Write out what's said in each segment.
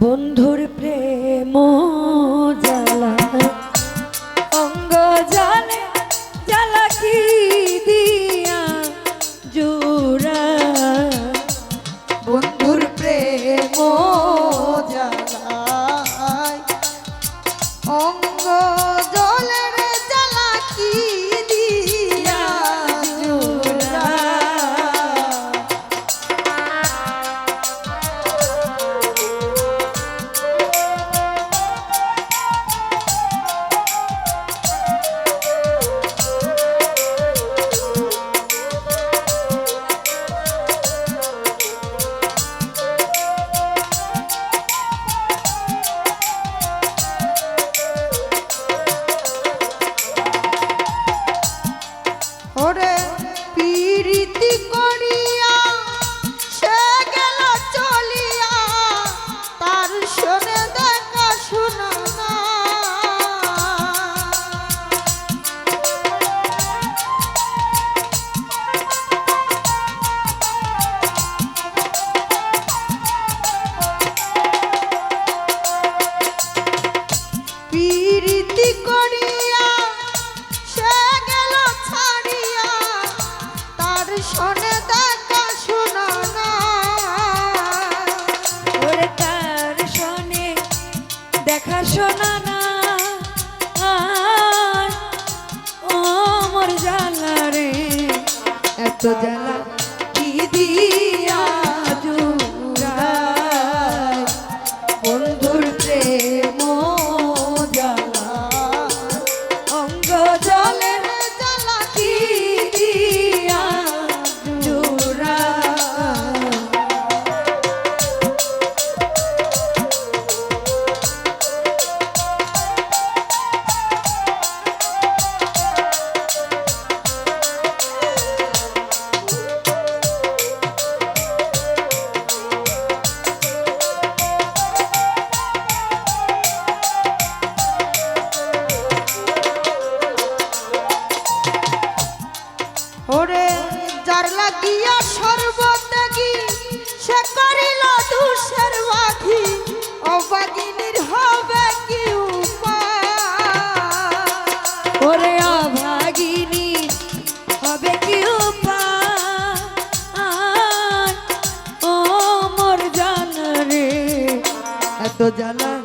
বন্ধুর প্রেম জ্বালা। কষ্ট জ্বালা জ্বালা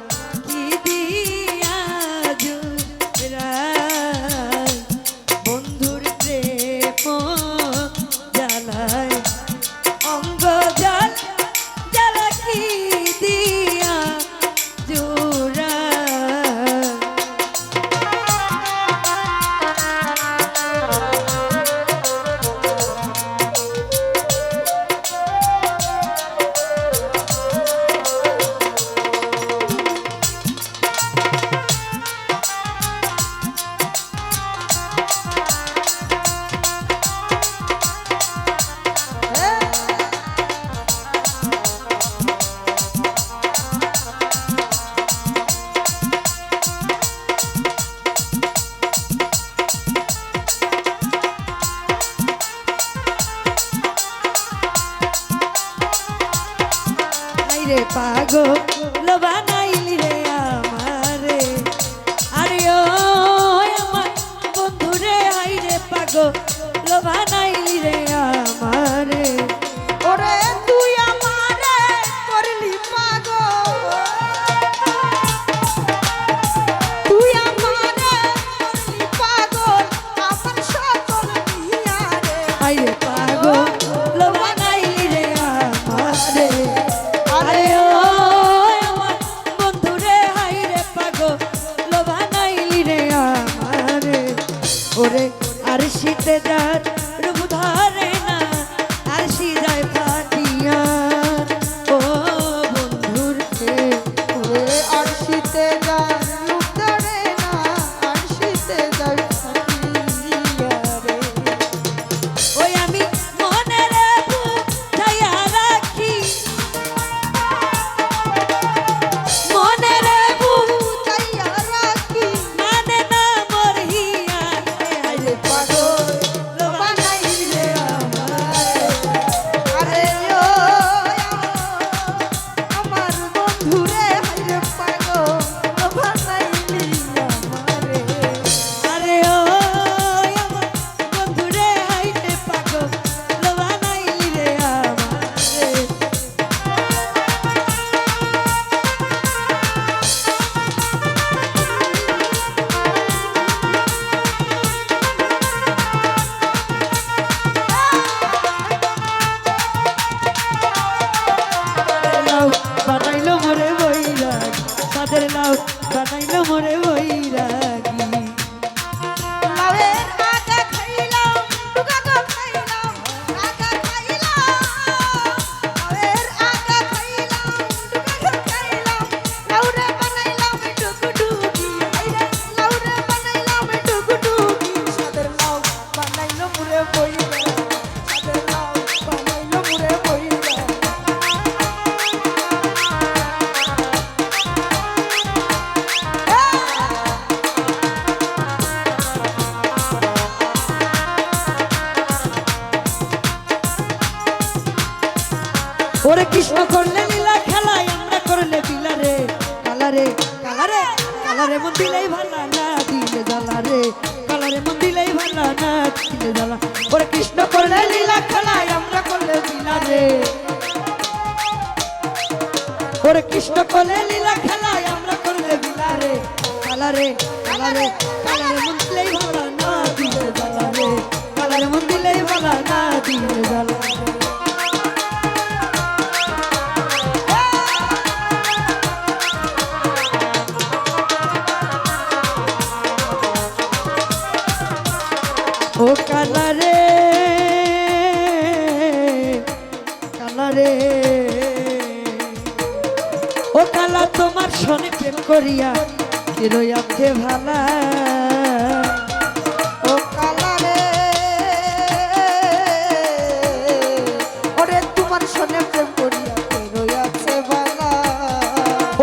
লোভানাই রে আমারে। ওরে তুই আমারে করলি পাগল। তুই আমারে করলি পাগল। আমার সকল নিয়া রে। more. ওরে কৃষ্ণ করলে লীলা খেলায় আমরা করলে বিলারে কালারে কালারে কালারে মন দিলেই ভালা না, দিলে জ্বালা রে। কালারে মন ভালা না, দিলে জ্বালা। ওরে কৃষ্ণ করলে লীলা খেলায় আমরা করলে বিলারে ওরে কৃষ্ণ করলে লীলা খেলায় আমরা করলে বিলারে কালারে কালারে কালারে মন ভালা না, দিলে জ্বালা রে। কালারে মন ভালা না, দিলে জ্বালা কালারে ও কালা, তোমার শনি প্রেম করিয়া কে রইয়াছে ভালা? ও কালারে ওরে, তোমার সনে প্রেম করিয়া রইয়াছে বালা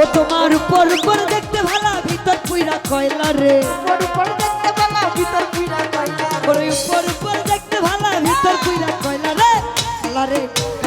ও তোমার উপর উপর দেখতে ভালা, ভিতর পুইরা কয়লা রে। ওর উপর দেখতে বালা ভিতর পুইরা কইলা ওর, উপর উপর দেখতে ভালা, ভিতর পুইরা কয়লা রে। ভালা জ্বালা রে।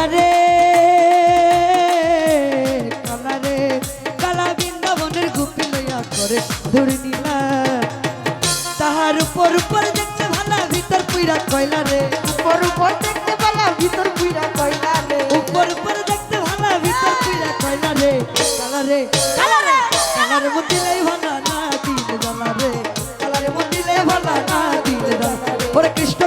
কালারে কালারে কালা বৃন্দাবনের গুপি লইয়া করে ধরে নিলা। তাহার উপর উপর দেখতে ভালা ভিতর পুইরা কয়লা রে। উপর উপর দেখতে ভালা ভিতর পুইরা কয়লা রে। উপর উপর দেখতে ভালা ভিতর পুইরা কয়লা রে। কালারে কালারে কালারে মুদিলে ভালা না দিল জ্বালা রে। কালারে মুদিলে ভালা না দিল জ্বালা ওরে কৃষ্ণ